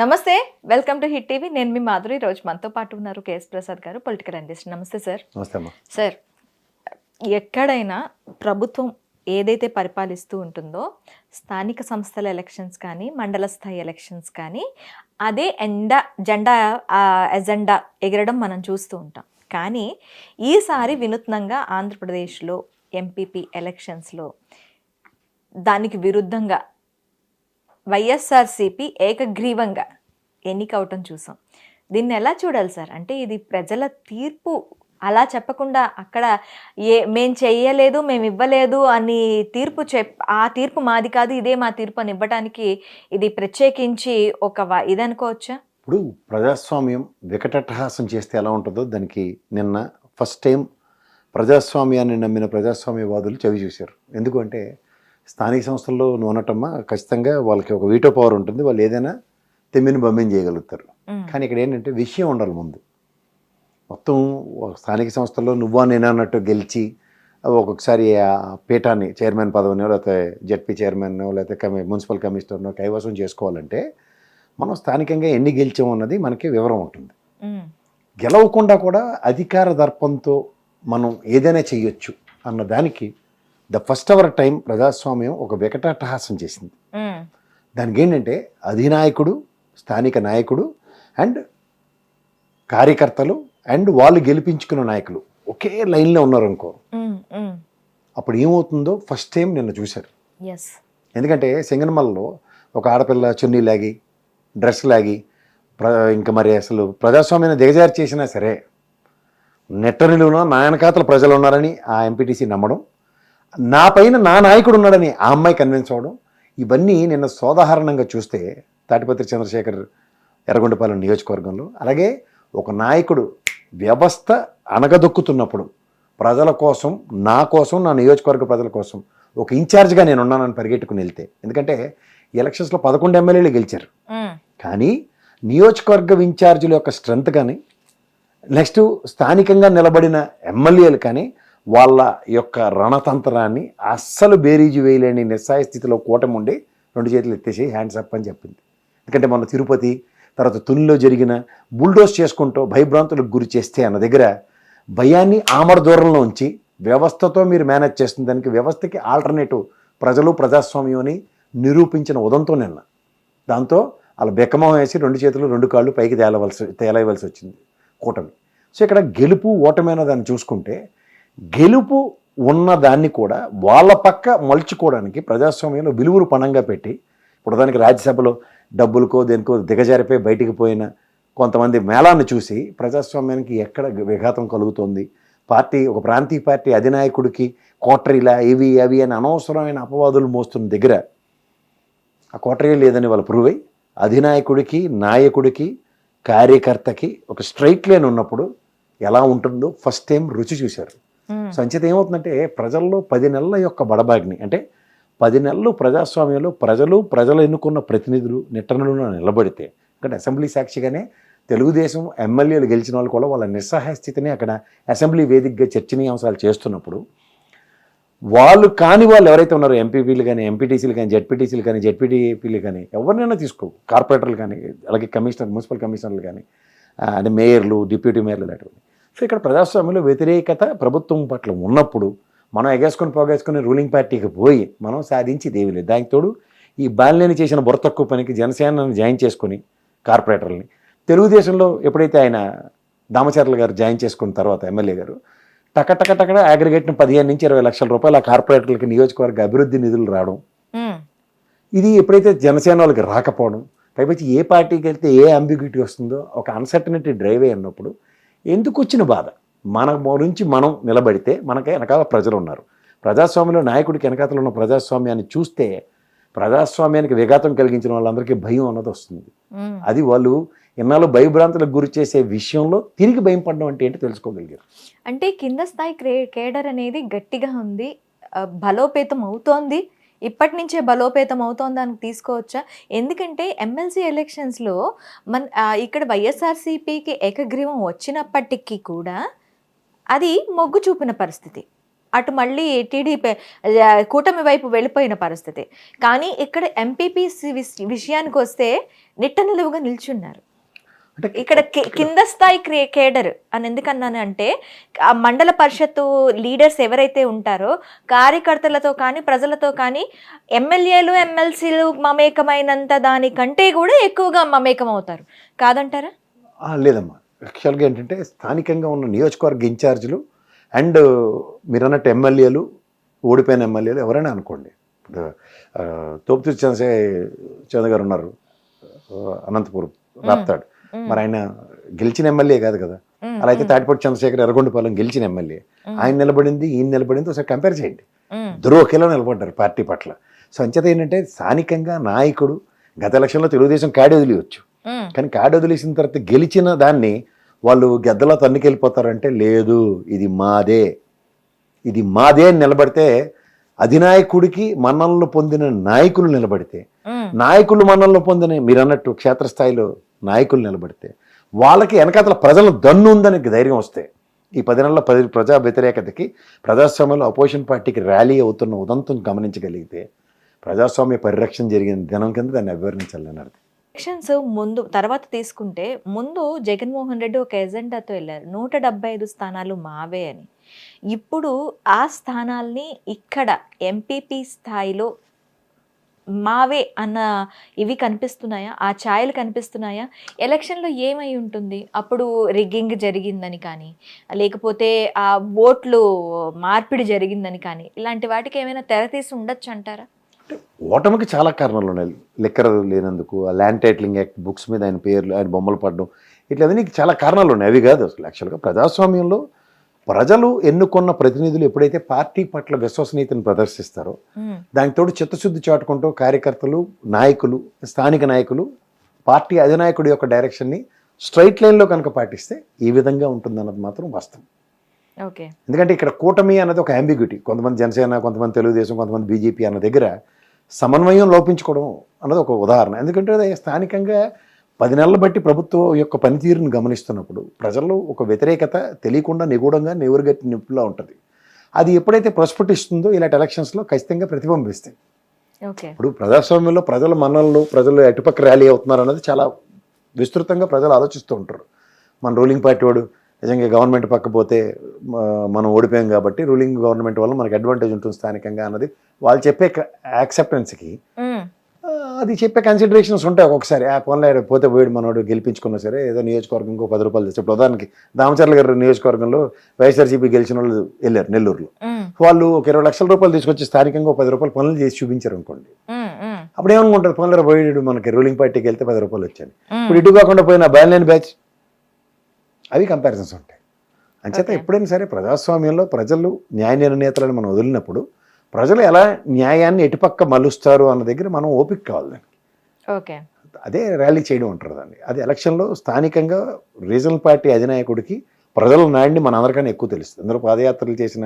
నమస్తే welcome to hit TV. నేను మీ మాధురి. రోజు మనతో పాటు ఉన్నారు కేఎస్ ప్రసాద్ గారు పొలిటికల్ అనలిస్ట్. నమస్తే సార్. సార్ ఎక్కడైనా ప్రభుత్వం ఏదైతే పరిపాలిస్తూ ఉంటుందో స్థానిక సంస్థల ఎలక్షన్స్ కానీ మండల స్థాయి ఎలక్షన్స్ కానీ అదే ఎండా జెండా ఎజెండా ఎగరడం మనం చూస్తూ ఉంటాం. కానీ ఈసారి వినూత్నంగా ఆంధ్రప్రదేశ్లో ఎంపీపీ ఎలక్షన్స్లో దానికి విరుద్ధంగా వైఎస్ఆర్సీపీ ఏకగ్రీవంగా ఎన్నికవటం చూసాం. దీన్ని ఎలా చూడాలి సార్? అంటే ఇది ప్రజల తీర్పు అలా చెప్పకుండా అక్కడ ఏ మేం చెయ్యలేదు మేము ఇవ్వలేదు అని తీర్పు చెప్ ఆ తీర్పు మాది కాదు ఇదే మా తీర్పు అని ఇవ్వడానికి ఇది ప్రత్యేకించి ఒక ఇదనుకోవచ్చా? ఇప్పుడు ప్రజాస్వామ్యం వికటట్టహాసం చేస్తే ఎలా ఉంటుందో దానికి నిన్న ఫస్ట్ టైం ప్రజాస్వామ్యాన్ని నమ్మిన ప్రజాస్వామ్యవాదులు చవి చూశారు ఎందుకంటే స్థానిక సంస్థల్లో నూనటమ్మ ఖచ్చితంగా వాళ్ళకి ఒక వీటో పవర్ ఉంటుంది వాళ్ళు ఏదైనా తెమ్మిని బమ్మిని చేయగలుగుతారు. కానీ ఇక్కడ ఏంటంటే విషయం ఉండాలి ముందు మొత్తం స్థానిక సంస్థల్లో నువ్వా నేను అన్నట్టు గెలిచి ఒక్కొక్కసారి ఆ పీఠాన్ని చైర్మన్ పదవినో లేకపోతే జెడ్పీ చైర్మన్నో లేకపోతే మున్సిపల్ కమిషనర్నో కైవసం చేసుకోవాలంటే మనం స్థానికంగా ఎన్ని గెలిచాం అన్నది మనకి వివరం ఉంటుంది. గెలవకుండా కూడా అధికార దర్పంతో మనం ఏదైనా చెయ్యొచ్చు అన్న దానికి ద ఫస్ట్ అవర్ టైం ప్రజాస్వామ్యం ఒక వికటాట్టహాసం చేసింది. దానికి ఏంటంటే అధినాయకుడు స్థానిక నాయకుడు అండ్ కార్యకర్తలు అండ్ వాళ్ళు గెలిపించుకున్న నాయకులు ఒకే లైన్లో ఉన్నారు అనుకో. అప్పుడు ఏమవుతుందో ఫస్ట్ టైం నిన్న చూశారు ఎందుకంటే సింగనమలలో ఒక ఆడపిల్ల చున్నీ లాగి డ్రెస్ లాగి ప్ర ఇంకా మరి అసలు ప్రజాస్వామ్యాన్ని దిగజారి చేసినా సరే నెట్టనిలున నా వెనకాతల ప్రజలు ఉన్నారని ఆ ఎంపీటీసీ నమ్మడం నా పైన నా నాయకుడు ఉన్నాడని ఆ అమ్మాయి కన్విన్స్ అవ్వడం ఇవన్నీ నిన్న సోదాహరణంగా చూస్తే తాటిపత్రి చంద్రశేఖర్ ఎర్రగొండపాలెం నియోజకవర్గంలో అలాగే ఒక నాయకుడు వ్యవస్థ అణగదొక్కుతున్నప్పుడు ప్రజల కోసం నా కోసం నా నియోజకవర్గ ప్రజల కోసం ఒక ఇన్ఛార్జ్గా నేను ఉన్నానని పరిగెట్టుకుని వెళ్తే ఎందుకంటే ఎలక్షన్స్లో పదకొండు ఎమ్మెల్యేలు గెలిచారు. కానీ నియోజకవర్గ ఇన్ఛార్జీల యొక్క స్ట్రెంత్ కానీ నెక్స్ట్ స్థానికంగా నిలబడిన ఎమ్మెల్యేలు కానీ వాళ్ళ యొక్క రణతంత్రాన్ని అస్సలు బేరీజు వేయలేని నిస్సాయ స్థితిలో కూటమి ఉండి రెండు చేతులు ఎత్తేసి హ్యాండ్స్ అప్ అని చెప్పింది. ఎందుకంటే మన తిరుపతి తర్వాత తునిలో జరిగిన బుల్డోస్ చేసుకుంటూ భయభ్రాంతులకు గురి చేస్తే అన్న దగ్గర భయాన్ని ఆమర దూరంలో ఉంచి వ్యవస్థతో మీరు మేనేజ్ చేస్తున్న దానికి వ్యవస్థకి ఆల్టర్నేటివ్ ప్రజలు ప్రజాస్వామ్యం అని నిరూపించిన ఉదంతో నిన్న. దాంతో అలా బెక్కమం వేసి రెండు చేతులు రెండు కాళ్ళు పైకి తేలవలసి తేలవలసి వచ్చింది కూటమి. సో ఇక్కడ గెలుపు ఓటమైన దాన్ని చూసుకుంటే గెలుపు ఉన్నదాన్ని కూడా వాళ్ళ పక్క మలుచుకోవడానికి ప్రజాస్వామ్యంలో విలువలు పణంగా పెట్టి ఇప్పుడు దానికి రాజ్యసభలో డబ్బులకో దేనికో దిగజారిపోయి బయటికి పోయిన కొంతమంది మేళాన్ని చూసి ప్రజాస్వామ్యానికి ఎక్కడ విఘాతం కలుగుతుంది? పార్టీ ఒక ప్రాంతీయ పార్టీ అధినాయకుడికి కోటరీలా ఇవి అవి అని అనవసరమైన అపవాదులు మోస్తున్న దగ్గర ఆ కోటరీ లేదని వాళ్ళు ప్రూవ్ అయ్యి అధినాయకుడికి నాయకుడికి కార్యకర్తకి ఒక స్ట్రైట్ లైన్ ఉన్నప్పుడు ఎలా ఉంటుందో ఫస్ట్ టైం రుచి చూశారు. సో అంచేత ఏమవుతుందంటే ప్రజల్లో పది నెలల యొక్క బడబాగ్ని అంటే పది నెలలు ప్రజాస్వామ్యంలో ప్రజలు ప్రజలు ఎన్నుకున్న ప్రతినిధులు నిట్టనలు నిలబడితే ఎందుకంటే అసెంబ్లీ సాక్షిగానే తెలుగుదేశం ఎమ్మెల్యేలు గెలిచిన వాళ్ళు కూడా వాళ్ళ నిస్సహాయ స్థితిని అక్కడ అసెంబ్లీ వేదికగా చర్చనీయాంశాలు చేస్తున్నప్పుడు వాళ్ళు కాని వాళ్ళు ఎవరైతే ఉన్నారో ఎంపీపీలు కానీ ఎంపీటీసీలు కానీ జెడ్పీటీసీలు కానీ జెడ్పీటీపీలు కానీ ఎవరినైనా తీసుకో కార్పొరేటర్లు కానీ అలాగే కమిషనర్ మున్సిపల్ కమిషనర్లు కానీ అంటే మేయర్లు డిప్యూటీ మేయర్లు లాంటివి. సో ఇక్కడ ప్రజాస్వామ్యంలో వ్యతిరేకత ప్రభుత్వం పట్ల ఉన్నప్పుడు మనం ఎగేసుకొని పోగేసుకొని రూలింగ్ పార్టీకి పోయి మనం సాధించి దేవి లేదు. దానికి తోడు ఈ బాలినేని చేసిన బుర్ర తక్కువ పనికి జనసేనను జాయిన్ చేసుకొని కార్పొరేటర్లని. తెలుగుదేశంలో ఎప్పుడైతే ఆయన దామచర్ల గారు జాయిన్ చేసుకున్న తర్వాత ఎమ్మెల్యే గారు టక టక టక అగ్రిగేట్ని పదిహేను నుంచి ఇరవై లక్షల రూపాయల కార్పొరేటర్లకి నియోజకవర్గ అభివృద్ధి నిధులు రావడం. ఇది ఎప్పుడైతే జనసేన వాళ్ళకి రాకపోవడం పైపచ్చి ఏ పార్టీకి వెళ్తే ఏ అంబిగ్యూటీ వస్తుందో ఒక అన్సర్టనిటీ డ్రైవే అన్నప్పుడు ఎందుకు వచ్చిన బాధ? మన నుంచి మనం నిలబడితే మనకి వెనకాల ప్రజలు ఉన్నారు ప్రజాస్వామ్యంలో నాయకుడికి వెనకాతలు ఉన్న ప్రజాస్వామ్యాన్ని చూస్తే ప్రజాస్వామ్యానికి విఘాతం కలిగించిన వాళ్ళందరికీ భయం అన్నది వస్తుంది. అది వాళ్ళు ఇన్నాళ్ళు భయభ్రాంతులకు గురి చేసే విషయంలో తిరిగి భయం పడడం అంటే ఏంటి తెలుసుకోగలిగారు? అంటే కింద స్థాయి క్రే కేడర్ అనేది గట్టిగా ఉంది. బలోపేతం అవుతోంది. ఇప్పటి నుంచే బలోపేతం అవుతోంది దానికి తీసుకోవచ్చా? ఎందుకంటే ఎమ్మెల్సీ ఎలక్షన్స్లో మన ఇక్కడ వైఎస్ఆర్సీపీకి ఏకగ్రీవం వచ్చినప్పటికీ కూడా అది మొగ్గు చూపిన పరిస్థితి. అటు మళ్ళీ టీడీపీ కూటమి వైపు వెళ్ళిపోయిన పరిస్థితి. కానీ ఇక్కడ ఎంపీపీ విషయానికి వస్తే నిట్ట నిలువుగా నిల్చున్నారు. అంటే ఇక్కడ కింద స్థాయి కేడర్ అని ఎందుకన్నాను అంటే ఆ మండల పరిషత్తు లీడర్స్ ఎవరైతే ఉంటారో కార్యకర్తలతో కానీ ప్రజలతో కానీ ఎమ్మెల్యేలు ఎమ్మెల్సీలు మమేకమైనంత దానికంటే కూడా ఎక్కువగా మమేకం అవుతారు. కాదంటారా? లేదమ్మా. యాక్చువల్గా ఏంటంటే స్థానికంగా ఉన్న నియోజకవర్గ ఇన్ఛార్జీలు అండ్ మీరు అన్నట్టు ఎమ్మెల్యేలు ఓడిపోయిన ఎమ్మెల్యేలు ఎవరైనా అనుకోండి. తోపుతూరి చంద్రశే చంద్ర గారు ఉన్నారు అనంతపురం రాప్తాడు. మరి ఆయన గెలిచిన ఎమ్మెల్యే కాదు కదా. అలా అయితే తాటిపూడి చంద్రశేఖర్ ఎర్రగొండపాలెం గెలిచిన ఎమ్మెల్యే. ఆయన నిలబడింది ఈయన నిలబడింది ఒకసారి కంపేర్ చేయండి. ఇద్దరు ఒకేలా నిలబడ్డారు పార్టీ పట్ల. సో అంచేత ఏంటంటే స్థానికంగా నాయకుడు గత ఎలక్షన్లో తెలుగుదేశం కాడి వదిలివచ్చు. కానీ కాడి వదిలేసిన తర్వాత గెలిచిన దాన్ని వాళ్ళు గద్దలా తన్నుకెళ్ళిపోతారంటే లేదు ఇది మాదే. ఇది మాదే అని నిలబడితే అధినాయకుడికి మన్ననలు పొందిన నాయకులు నిలబడితే. నాయకులు మన్ననలు పొందిన మీరు అన్నట్టు క్షేత్రస్థాయిలో నాయకులు నిలబడితే వాళ్ళకి వెనకాతల ప్రజల దన్ను ఉందని ధైర్యం వస్తే ఈ పది నెలల పది ప్రజా వ్యతిరేకతకి ప్రజాస్వామ్యంలో అపోజిషన్ పార్టీకి ర్యాలీ అవుతున్న ఉదంతం గమనించగలిగితే ప్రజాస్వామ్య పరిరక్షణ జరిగిన దినం కింద దాన్ని అభివర్ణించాలని ఎలక్షన్స్ ముందు తర్వాత తీసుకుంటే ముందు జగన్మోహన్ రెడ్డి ఒక ఎజెండాతో వెళ్ళారు. నూట డెబ్బై ఐదు స్థానాలు మావే అని. ఇప్పుడు ఆ స్థానాల్ని ఇక్కడ ఎంపీపీ స్థాయిలో మావే అన్న ఇవి కనిపిస్తున్నాయా? ఆ ఛాయలు కనిపిస్తున్నాయా? ఎలక్షన్లో ఏమై ఉంటుంది? అప్పుడు రిగ్గింగ్ జరిగిందని కానీ లేకపోతే ఆ ఓట్లు మార్పిడి జరిగిందని కానీ ఇలాంటి వాటికి ఏమైనా తెరతీసి ఉండొచ్చు అంటారా? ఓటమికి చాలా కారణాలు ఉన్నాయి. లిక్కర్ లేనందుకు ఆ ల్యాండ్ టైటిలింగ్ యాక్ట్ బుక్స్ మీద ఆయన పేర్లు ఆయన బొమ్మలు పడడం ఇట్లా నీకు చాలా కారణాలు ఉన్నాయి. అవి కాదు అసలు. యాక్చువల్గా ప్రజాస్వామ్యంలో ప్రజలు ఎన్నుకున్న ప్రతినిధులు ఎప్పుడైతే పార్టీ పట్ల విశ్వసనీయతను ప్రదర్శిస్తారో తోడు చిత్తశుద్ధి చాటుకుంటూ కార్యకర్తలు నాయకులు స్థానిక నాయకులు పార్టీ అధినాయకుడి యొక్క డైరెక్షన్ని స్ట్రైట్ లైన్లో కనుక పాటిస్తే ఈ విధంగా ఉంటుందన్నది మాత్రం వాస్తవం. ఓకే. ఎందుకంటే ఇక్కడ కూటమి అన్నది ఒక అంబిగ్యూటీ కొంతమంది జనసేన కొంతమంది తెలుగుదేశం కొంతమంది బీజేపీ అన్న దగ్గర సమన్వయం లోపించుకోవడం అన్నది ఒక ఉదాహరణ. ఎందుకంటే స్థానికంగా పది నెలలు బట్టి ప్రభుత్వం యొక్క పనితీరును గమనిస్తున్నప్పుడు ప్రజల్లో ఒక వ్యతిరేకత తెలియకుండా నిగూఢంగా నెవరుగట్టి నిప్పులా ఉంటుంది. అది ఎప్పుడైతే ప్రస్ఫుటిస్తుందో ఇలాంటి ఎలక్షన్స్లో ఖచ్చితంగా ప్రతిబింబిస్తాయి. ఇప్పుడు ప్రజాస్వామ్యంలో ప్రజల మన్ననలు ప్రజలు ఎటుపక్క ర్యాలీ అవుతున్నారు అన్నది చాలా విస్తృతంగా ప్రజలు ఆలోచిస్తూ ఉంటారు. మన రూలింగ్ పార్టీ వాడు నిజంగా గవర్నమెంట్ పక్క పోతే మనం ఓడిపోయాం కాబట్టి రూలింగ్ గవర్నమెంట్ వల్ల మనకి అడ్వాంటేజ్ ఉంటుంది స్థానికంగా అన్నది వాళ్ళు చెప్పే యాక్సెప్టెన్స్కి. అది చెప్పే కన్సిడరేషన్స్ ఉంటాయి ఒక్కొక్కసారి ఆ పనులు పోతే పోయాడు మనోడు గెలిపించుకున్నా సరే ఏదో నియోజకవర్గం ఇంకో పది రూపాయలు తెచ్చి ఇప్పుడు ఉదాహరణకి దామచర్ల గారి నియోజకవర్గంలో వైఎస్ఆర్సీపీ గెలిచిన వాళ్ళు వెళ్ళారు నెల్లూరులో. వాళ్ళు ఒక ఇరవై లక్షల రూపాయలు తీసుకొచ్చి స్థానికంగా పది రూపాయలు పనులు చేసి చూపించారు అనుకోండి. అప్పుడు ఏమనుకుంటారు పనులు పోయాడు మనకి రూలింగ్ పార్టీకి వెళ్తే పది రూపాయలు వచ్చాయి. ఇప్పుడు ఇటు కాకుండా పోయిన బ్యాలెన్ బ్యాచ్ అవి కంపారిజన్స్ ఉంటాయి అంచేత. ఎప్పుడైనా సరే ప్రజాస్వామ్యంలో ప్రజలు న్యాయ నిర్ణేతలను మనం వదిలినప్పుడు ప్రజలు ఎలా న్యాయాన్ని ఎటుపక్క మలుస్తారు అన్న దగ్గర మనం ఓపిక కావాలి దానికి. ఓకే. అదే ర్యాలీ చేయడం అంటారు దాన్ని. అది ఎలక్షన్లో స్థానికంగా రీజనల్ పార్టీ అధినాయకుడికి ప్రజల నాడిని మన అందరికన్నా ఎక్కువ తెలుస్తుంది. అందరూ పాదయాత్రలు చేసిన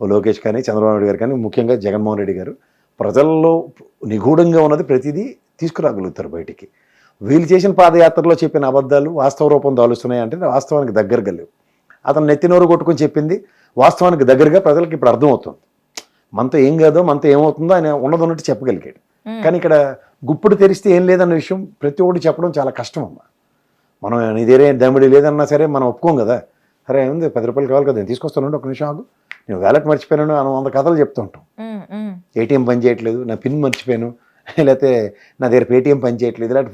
లోకేష్ కానీ చంద్రబాబు నాయుడు గారు కానీ ముఖ్యంగా జగన్మోహన్ రెడ్డి గారు ప్రజల్లో నిగూఢంగా ఉన్నది ప్రతిదీ తీసుకురాగలుగుతారు బయటికి. వీళ్ళు చేసిన పాదయాత్రలో చెప్పిన అబద్ధాలు వాస్తవ రూపం దాలుస్తున్నాయి అంటే వాస్తవానికి దగ్గరగా లేవు. అతను నెత్తినోరు కొట్టుకొని చెప్పింది వాస్తవానికి దగ్గరగా ప్రజలకు ఇప్పుడు అర్థమవుతుంది. మనతో ఏం కాదో మనతో ఏమవుతుందో ఆయన ఉన్నది ఉన్నట్టు చెప్పగలిగాడు. కానీ ఇక్కడ గుప్పుడు తెరిస్తే ఏం లేదన్న విషయం ప్రతి ఒక్కటి చెప్పడం చాలా కష్టం అమ్మా. మనం ఇదేరే దమ్మిడి లేదన్నా సరే మనం ఒప్పుకోం కదా. సరే ఉంది పది రూపాయలు కావాలి కదా నేను తీసుకొస్తాను ఒక నిమిషం ఆగు. నేను వ్యాలెట్ మర్చిపోయాను అని వంద కథలు చెప్తూ ఉంటాం. మ్మ్. మ్మ్. ఏటీఎం పని చేయట్లేదు నా పిన్ మర్చిపోయాను లేకపోతే నా దగ్గర పేటీఎం పని చేయట్లేదు ఇలాంటి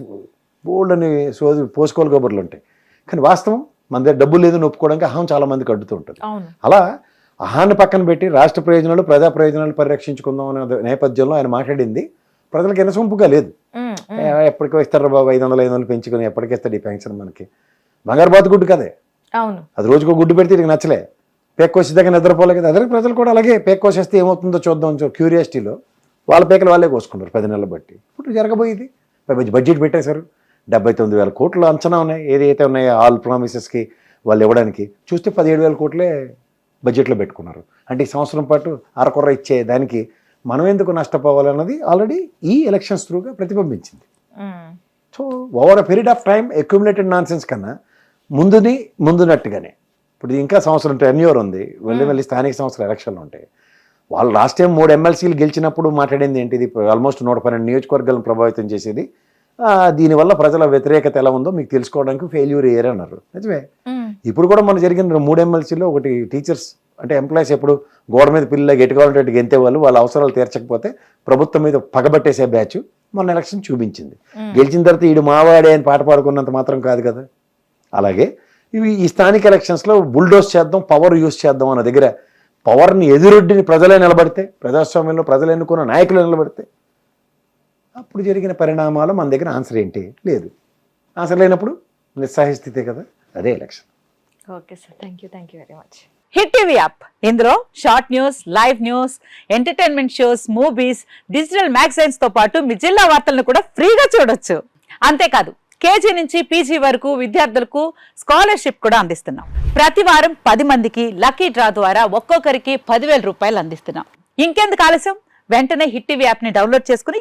బోల్డ్ అని సోది పోసుకోలు కబుర్లు ఉంటాయి. కానీ వాస్తవం మన దగ్గర డబ్బు లేదని ఒప్పుకోవడానికి అహం చాలా మందికి అడ్డుతూ ఉంటుంది. అలా అహాన్ని పక్కన పెట్టి రాష్ట్ర ప్రయోజనాలు ప్రజా ప్రయోజనాలు పరిరక్షించుకుందాం అనే నేపథ్యంలో ఆయన మాట్లాడింది. ప్రజలకు ఎనసొంపుగా లేదు. ఎప్పటికో ఇస్తారు బాబు ఐదు వందలు ఐదు వందలు పెంచుకొని ఎప్పటికి ఇస్తాడు ఈ పెన్షన్ మనకి. బంగారు బాతు గుడ్డు కదే. అవును. అది రోజుకో గుడ్డు పెడితే ఇది నచ్చలే. పేక్ కోసేదాకా నిద్రపోలే కదా. అదే ప్రజలు కూడా అలాగే పేక్ కోసేస్తే ఏమవుతుందో చూద్దాం క్యూరియాసిటీలో వాళ్ళ పేకలు వాళ్ళే కోసుకుంటారు పది నెలలు బట్టి. ఇప్పుడు జరగబోయేది. బడ్జెట్ పెట్టేశారు. డెబ్బై తొమ్మిది వేల కోట్లు అంచనా ఉన్నాయి. ఏదైతే ఉన్నాయో ఆల్ ప్రామిసెస్కి వాళ్ళు ఇవ్వడానికి. చూస్తే పదిహేడు వేల కోట్లే బడ్జెట్లో పెట్టుకున్నారు. అంటే ఈ సంవత్సరం పాటు అరకొర్ర ఇచ్చే దానికి మనం ఎందుకు నష్టపోవాలన్నది ఆల్రెడీ ఈ ఎలక్షన్స్ త్రూగా ప్రతిబింబించింది. So over a period of time accumulated nonsense కన్నా ముందుని ముందునట్టుగానే. ఇప్పుడు ఇంకా సంవత్సరం టెన్యూర్ ఉంది. వెళ్ళి వెళ్ళి స్థానిక సంవత్సరం ఎలక్షన్లు ఉంటాయి. వాళ్ళు లాస్ట్ టైం మూడు ఎమ్మెల్సీలు గెలిచినప్పుడు మాట్లాడింది ఏంటిది? ఆల్మోస్ట్ నూట పన్నెండు నియోజకవర్గాలను ప్రభావితం చేసేది దీనివల్ల ప్రజల వ్యతిరేకత ఎలా ఉందో మీకు తెలుసుకోవడానికి ఫెయిల్యూర్ అయ్యారు అన్నారు. నిజమే. ఇప్పుడు కూడా మన జరిగిన మూడు ఎమ్మెల్సీలో ఒకటి టీచర్స్ అంటే ఎంప్లాయీస్ ఎప్పుడు గోడ మీద పిల్లలకి ఎటుకోవాలంటే అటు గెంతే వాళ్ళు వాళ్ళ అవసరాలు తీర్చకపోతే ప్రభుత్వం మీద పగబట్టేసే బ్యాచ్ మొన్న ఎలక్షన్ చూపించింది. గెలిచిన తర్వాత ఈడు మావాడే అని పాట పాడుకున్నంత మాత్రం కాదు కదా. అలాగే ఇవి ఈ స్థానిక ఎలక్షన్స్లో బుల్డోస్ చేద్దాం పవర్ యూస్ చేద్దాం అన్న దగ్గర పవర్ని ఎదురొడ్డిని ప్రజలే నిలబడితే ప్రజాస్వామ్యంలో ప్రజలు ఎన్నుకున్న నాయకులు నిలబడితే అప్పుడు జరిగిన పరిణామాలు మన దగ్గర ఆన్సర్ ఏంటి? లేదు. ఆన్సర్ లేనప్పుడు నిస్సహాయ స్థితే కదా అదే election okay sir thank you thank you very much Hit TV app ఇందులో short news live news entertainment shows movies digital మ్యాగజైన్స్తో పాటు మీ జిల్లా వార్తలను కూడా ఫ్రీగా చూడొచ్చు. అంతేకాదు కేజీ నుంచి పీజీ వరకు విద్యార్థులకు స్కాలర్షిప్ కూడా అందిస్తున్నాం. ప్రతి వారం పది మందికి లక్కీ డ్రా ద్వారా ఒక్కొక్కరికి పదివేల రూపాయలు అందిస్తున్నాం. ఇంకెందుకు ఆలస్యం? వెంటనే హిట్ టీవీ యాప్ని డౌన్లోడ్ చేసుకుని